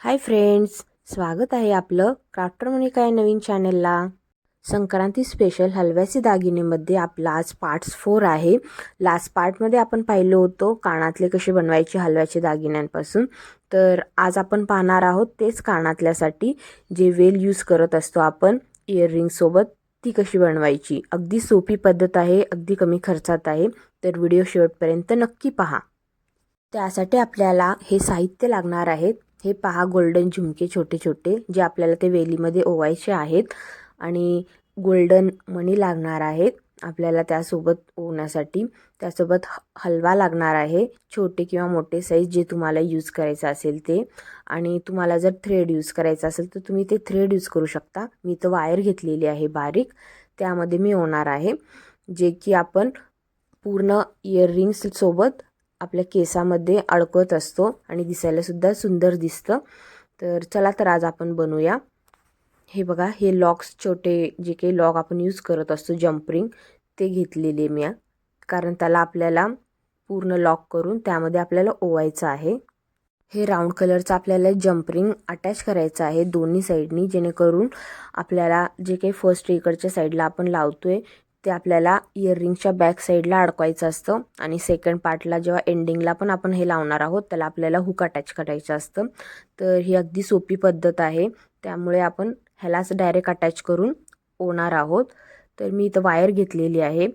Hi friends स्वागत आहे आपलं क्राफ्टर म्हणे काय नवीन चॅनलला संक्रांती स्पेशल हलव्याचे दागिनेमध्ये आपला आज पार्ट्स फोर आहे. लास्ट पार्टमध्ये आपण पाहिलं होतं कानातले कसे बनवायचे हलव्याचे दागिन्यांपासून. तर आज आपण पाहणार आहोत तेच कानातल्यासाठी जे वेल यूज करत असतो आपण इयररिंगसोबत ती कशी बनवायची. अगदी सोपी पद्धत आहे अगदी कमी खर्चात आहे. तर व्हिडिओ शेवटपर्यंत नक्की पहा. त्यासाठी आपल्याला हे साहित्य लागणार आहेत हे पहा गोल्डन झुमके छोटे छोटे जे आपल्याला ते वेलीमध्ये ओवायचे आहेत. आणि गोल्डन मणी लागणार आहेत. आपल्याला त्यासोबत ओवण्यासाठी त्यासोबत ह हलवा लागणार आहे. छोटे किंवा मोठे साईज जे तुम्हाला यूज करायचं असेल ते. आणि तुम्हाला जर थ्रेड यूज करायचं असेल तर तुम्ही ते थ्रेड यूज करू शकता. मी तर वायर घेतलेली आहे बारीक. त्यामध्ये मी ओणार आहे. जे की आपण पूर्ण इयररिंग्ससोबत आपल्या केसामध्ये अडकत असतो आणि दिसायलासुद्धा सुंदर दिसतं. तर चला तर आज आपण बनवूया. हे बघा हे लॉक्स छोटे जे काही लॉक आपण यूज करत असतो जम्परिंग ते घेतलेले मी कारण त्याला आपल्याला पूर्ण लॉक करून त्यामध्ये आपल्याला ओवायचं आहे. हे राऊंड कलरचं आपल्याला जम्परिंग अटॅच करायचं आहे दोन्ही साईडनी जेणेकरून आपल्याला जे काही फर्स्ट इकडच्या साईडला आपण लावतो आहे ते आपल्याला इयरिंगच्या बॅक साईडला अडकवायचं असतं. आणि सेकंड पार्टला जेव्हा एंडिंगला पण आपण हे लावणार आहोत त्याला आपल्याला हुक अटॅच करायचं असतं. तर ही अगदी सोपी पद्धत आहे. त्यामुळे आपण ह्यालाच डायरेक्ट अटॅच करून ओणार आहोत. तर मी इथं वायर घेतलेली आहे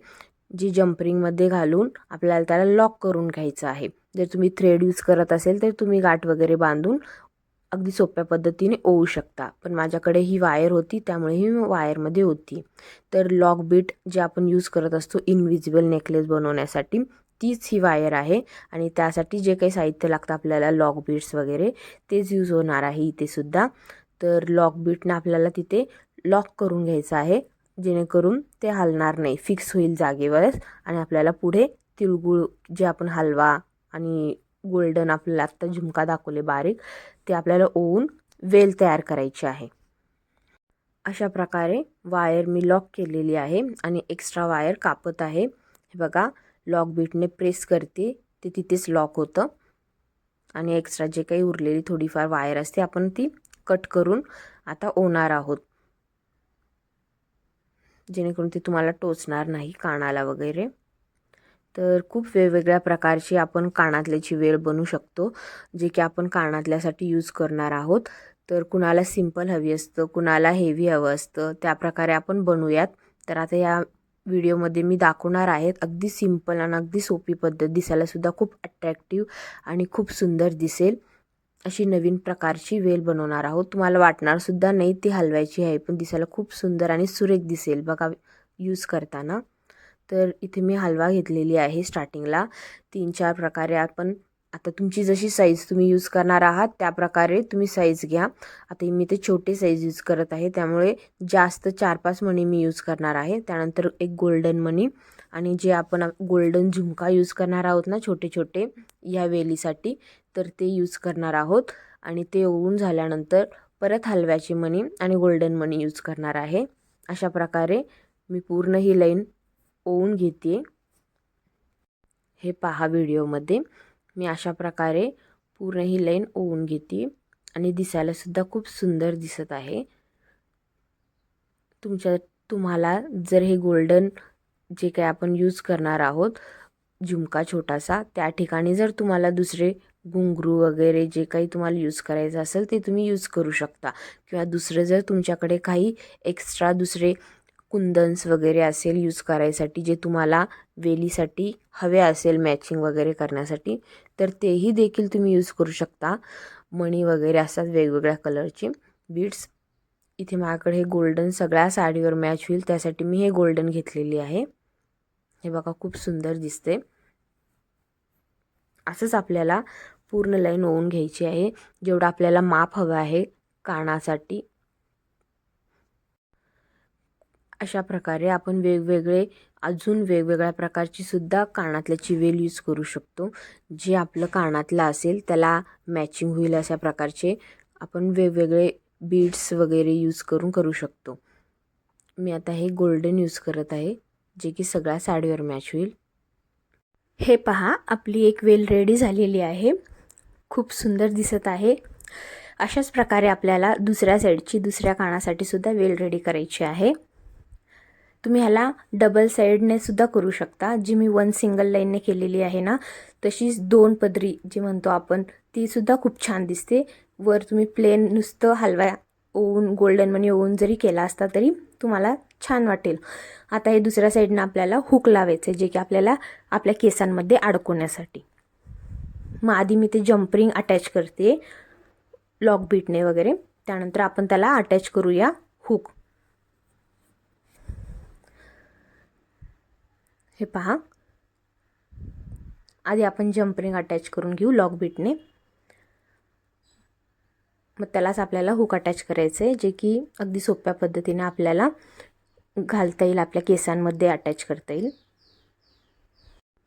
जी जम्परिंगमध्ये घालून आपल्याला त्याला लॉक करून घ्यायचं आहे. जर तुम्ही थ्रेड यूज करत असेल तर तुम्ही गाठ वगैरे बांधून अगदी सोप्या पद्धतीने ओवू शकता. पण माझ्याकडे ही वायर होती त्यामुळे ही वायरमध्ये होती. तर लॉक बीट जे आपण यूज करत असतो इनविजिबल नेकलेस बनवण्यासाठी तीच ही वायर आहे. आणि त्यासाठी जे काही साहित्य लागतं आपल्याला लॉक बीट्स वगैरे तेच यूज होणार आहे इथे सुद्धा. तर लॉक बीटनं आपल्याला तिथे लॉक करून घ्यायचं आहे जेणेकरून ते हलणार नाही फिक्स होईल जागेवरच. आणि आपल्याला पुढे तिळगुळ जे आपण हलवा आणि गोल्डन आपल्याला आत्ता झुमका दाखवले बारीक ते आपल्याला ओवून वेल तयार करायची आहे. अशा प्रकारे वायर मी लॉक केलेली आहे आणि एक्स्ट्रा वायर कापत आहे. हे बघा लॉक बीटने प्रेस करते ते तिथेच लॉक होतं. आणि एक्स्ट्रा जे काही उरलेली थोडीफार वायर असते आपण ती कट करून आता ओणार आहोत. जेणेकरून ती तुम्हाला टोचणार नाही कानाला वगैरे. तर खूप वेगवेगळ्या प्रकारची आपण कानातल्याची वेळ बनवू शकतो जे की आपण कानातल्यासाठी यूज करणार आहोत. तर कुणाला सिंपल हवी असतं कुणाला हेवी हवं असतं त्या प्रकारे आपण बनवूयात तर आता या व्हिडिओमध्ये मी दाखवणार आहेत अगदी सिंपल आणि अगदी सोपी पद्धत दिसायलासुद्धा खूप अट्रॅक्टिव्ह आणि खूप सुंदर दिसेल. अशी नवीन प्रकारची वेल बनवणार आहोत. तुम्हाला वाटणारसुद्धा नाही ती हलवायची आहे पण दिसायला खूप सुंदर आणि सुरेख दिसेल. बघा यूज करताना. तर इथे मी हलवा घेतलेली आहे स्टार्टिंगला तीन चार प्रकारे आपण आता तुमची जशी साईज तुम्ही यूज करणार आहात त्या प्रकारे तुम्ही साईज घ्या. आता मी ते छोटे साईज यूज करत आहे त्यामुळे जास्त चार पाच मणी मी यूज करणार आहे. त्यानंतर एक गोल्डन मणी आणि जे आपण गोल्डन झुमका यूज करणार आहोत ना छोटे छोटे या वेलीसाठी तर ते यूज करणार आहोत. आणि ते ओवून झाल्यानंतर परत हलव्याची मणी आणि गोल्डन मणी यूज करणार आहे. अशा प्रकारे मी पूर्ण ही लाईन ओवून घेते. हे पहा व्हिडिओमध्ये. मी अशा प्रकारे पूर्ण ही लाईन ओवून घेते आणि दिसायलासुद्धा खूप सुंदर दिसत आहे. तुमच्या तुम्हाला जर हे गोल्डन जे काही आपण यूज करणार आहोत झुमका छोटासा त्या ठिकाणी जर तुम्हाला दुसरे घुंगरू वगैरे जे काही तुम्हाला यूज करायचं असेल ते तुम्ही यूज करू शकता. किंवा दुसरं जर तुमच्याकडे काही एक्स्ट्रा दुसरे कुंदन्स वगैरे असेल यूज करायसाठी जे तुम्हाला वेलीसाठी हवे असेल मॅचिंग वगैरे करण्यासाठी तर तेही देखील तुम्ही यूज करू शकता. मणी वगैरे असतात वेगवेगळ्या कलरचे बीड्स इथे माझ्याकडे हे गोल्डन सगळ्या साडीवर मॅच होईल त्यासाठी मी हे गोल्डन घेतलेली आहे. हे बघा खूप सुंदर दिसते. असंच आपल्याला पूर्ण लाईन ओवून घ्यायची आहे. जेवढं आपल्याला माप हवं आहे कानासाठी अशा प्रकारे आपण वेगवेगळे अजून वेगवेगळ्या प्रकारची सुद्धा कानातल्याची वेल यूज करू शकतो. जे आपलं कानातलं असेल त्याला मॅचिंग होईल अशा प्रकारचे आपण वेगवेगळे बीड्स वगैरे यूज करून करू शकतो. मी आता हे गोल्डन यूज करत आहे जे की सगळ्या साडीवर मॅच होईल. हे पहा आपली एक वेल रेडी झालेली आहे. खूप सुंदर दिसत आहे. अशाच प्रकारे आपल्याला दुसऱ्या साईडची दुसऱ्या कानासाठी सुद्धा वेल रेडी करायची आहे. तुम्ही ह्याला डबल साईडने सुद्धा करू शकता. जी मी वन सिंगल लाईनने केलेली आहे ना तशीच दोन पदरी जी म्हणतो आपण ती सुद्धा खूप छान दिसते. वर तुम्ही प्लेन नुसतं हलवा ओवून गोल्डन मनी ओवून जरी केला असता तरी तुम्हाला छान वाटेल. आता हे दुसऱ्या साईडनं आपल्याला हुक लावायचं आहे जे की आपल्याला आपल्या केसांमध्ये अडकवण्यासाठी. मग आधी मी ते जम्परिंग अटॅच करते लॉक बीटने वगैरे. त्यानंतर आपण त्याला अटॅच करूया हुक हे पहा. आधी आपण जम्परिंग अटॅच करून घेऊ लॉक बीटने मग त्यालाच आपल्याला हुक अटॅच करायचं आहे जे की अगदी सोप्या पद्धतीने आपल्याला घालता येईल आपल्या केसांमध्ये अटॅच करता येईल.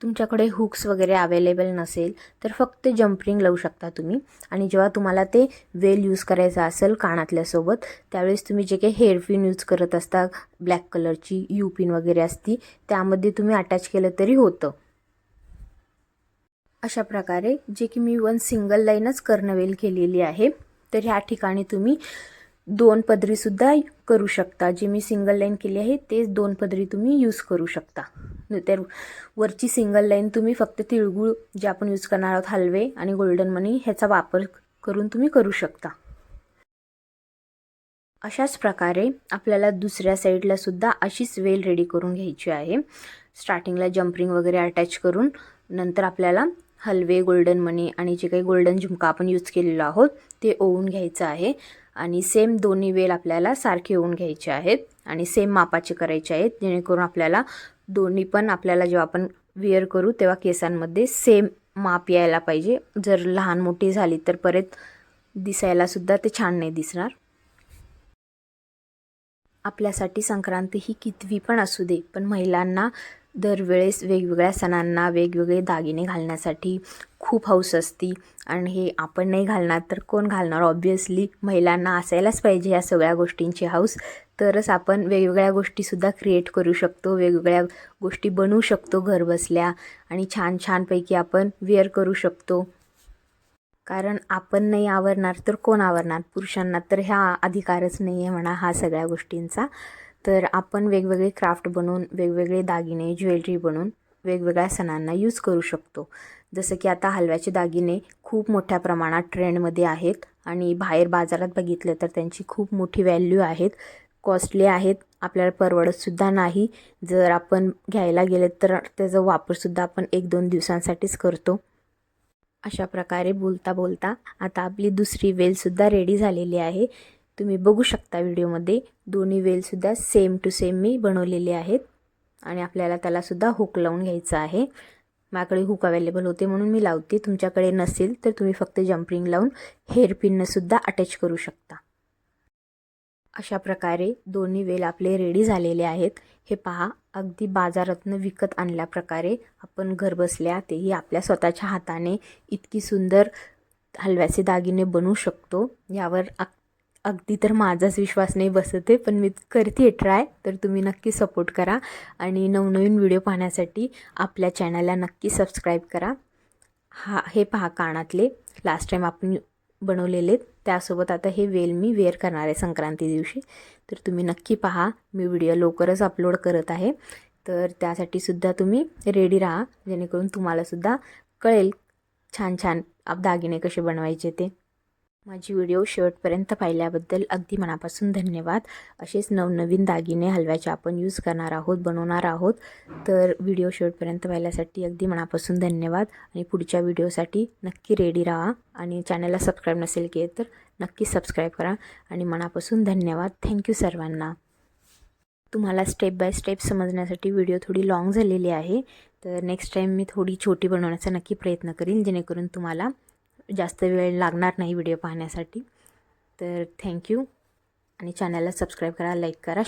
तुमच्याकडे हुक्स वगैरे अवेलेबल नसेल तर फक्त जम्परिंग लावू शकता तुम्ही. आणि जेव्हा तुम्हाला ते वेल यूज करायचं असेल कानातल्यासोबत त्यावेळेस तुम्ही जे काही हेअरपिन यूज करत असता ब्लॅक कलरची यू पिन वगैरे असती त्यामध्ये तुम्ही अटॅच केलं तरी होतं. अशा प्रकारे जे की मी वन सिंगल लाईनच कर्णवेल केलेली आहे तर ह्या ठिकाणी तुम्ही दोन पदरीसुद्धा करू शकता. जे मी सिंगल लाईन केली आहे तेच दोन पदरी तुम्ही यूज करू शकता. तर वरची सिंगल लाईन तुम्ही फक्त तिळगुळ जे आपण यूज करणार आहोत हलवे आणि गोल्डन मनी ह्याचा वापर करून तुम्ही करू शकता. अशाच प्रकारे आपल्याला दुसऱ्या साईडला सुद्धा अशीच वेल रेडी करून घ्यायची आहे. स्टार्टिंगला जम्परिंग वगैरे अटॅच करून नंतर आपल्याला हलवे गोल्डन मनी आणि जे काही गोल्डन झुमका आपण यूज केलेलो आहोत ते ओवून घ्यायचं आहे. आणि सेम दोन्ही वेल आपल्याला सारखे होऊन घ्यायचे आहेत आणि सेम मापाचे करायचे आहेत जेणेकरून आपल्याला दोन्ही पण आपल्याला जेव्हा आपण वेअर करू तेव्हा केसांमध्ये सेम माप यायला पाहिजे. जर लहान मोठी झाली तर परत दिसायलासुद्धा ते छान नाही दिसणार. आपल्यासाठी संक्रांती ही कितवी पण असू दे पण महिलांना दरवेळेस वेगवेगळ्या सणांना वेगवेगळे दागिने घालण्यासाठी खूप हौस असती. आणि हे आपण नाही घालणार तर कोण घालणार? ऑब्वियसली महिलांना असायलाच पाहिजे या सगळ्या गोष्टींची हौस. तरच आपण वेगवेगळ्या गोष्टीसुद्धा क्रिएट करू शकतो वेगवेगळ्या गोष्टी बनवू शकतो घर बसल्या आणि छान छानपैकी आपण वेअर करू शकतो. कारण आपण नाही आवरणार तर कोण आवरणार? पुरुषांना तर ह्या अधिकारच नाही आहे म्हणा हा सगळ्या गोष्टींचा. तर आपण वेगवेगळे क्राफ्ट बनवून वेगवेगळे दागिने ज्वेलरी बनवून वेगवेगळ्या सणांना यूज करू शकतो. जसं की आता हलव्याचे दागिने खूप मोठ्या प्रमाणात ट्रेंडमध्ये आहेत आणि बाहेर बाजारात बघितलं तर त्यांची खूप मोठी व्हॅल्यू आहेत. कॉस्टली आहेत. आपल्याला परवडतसुद्धा नाही. जर आपण घ्यायला गेले तर त्याचा वापरसुद्धा आपण एक दोन दिवसांसाठीच करतो. अशा प्रकारे बोलता बोलता आता आपली दुसरी वेलसुद्धा रेडी झालेली आहे. तुम्ही बघू शकता व्हिडिओमध्ये. दोन्ही वेलसुद्धा सेम टू सेम मी बनवलेले आहेत. आणि आपल्याला त्यालासुद्धा हुक लावून घ्यायचं आहे. माझ्याकडे हुक अवेलेबल होते म्हणून मी लावते. तुमच्याकडे नसेल तर तुम्ही फक्त जम्परिंग लावून हेअर पिननंसुद्धा अटॅच करू शकता. अशा प्रकारे दोन्ही वेल आपले रेडी झालेले आहेत. हे पहा अगदी बाजारातनं विकत आणल्याप्रकारे आपण घरबसल्या तेही आपल्या स्वतःच्या हाताने इतकी सुंदर हलव्याचे दागिने बनवू शकतो. यावर अगदी तर माझाच विश्वास नाही बसत आहे पण मी करते ट्राय तर तुम्ही नक्की सपोर्ट करा. आणि नवनवीन व्हिडिओ पाहण्यासाठी आपल्या चॅनलला नक्की सबस्क्राईब करा. हा हे पहा कानातले. लास्ट टाईम आपण बनवलेले त्यासोबत आता हे वेल मी वेअर करणार आहे संक्रांती दिवशी. तर तुम्ही नक्की पहा मी व्हिडिओ लवकरच अपलोड करत आहे. तर त्यासाठी सुद्धा तुम्ही रेडी राहा जेणेकरून तुम्हालासुद्धा कळेल छान छान दागिने कसे बनवायचे ते. माझी व्हिडिओ शेवटपर्यंत पाहिल्याबद्दल अगदी मनापासून धन्यवाद. असेच नवनवीन दागिने हलव्याचे आपण यूज करणार आहोत बनवणार आहोत. तर व्हिडिओ शेवटपर्यंत पाहिल्यासाठी अगदी मनापासून धन्यवाद. आणि पुढच्या व्हिडिओसाठी नक्की रेडी राहा. आणि चॅनलला सबस्क्राईब नसेल केलं तर नक्की सबस्क्राईब करा. आणि मनापासून धन्यवाद. थँक्यू सर्वांना. तुम्हाला स्टेप बाय स्टेप समजण्यासाठी व्हिडिओ थोडी लाँग झालेली आहे. तर नेक्स्ट टाईम मी थोडी छोटी बनवण्याचा नक्की प्रयत्न करीन जेणेकरून तुम्हाला जास्त वेळ लागणार नाही व्हिडिओ पाहण्यासाठी. तर थँक्यू. आणि चॅनलला सबस्क्राईब करा लाईक करा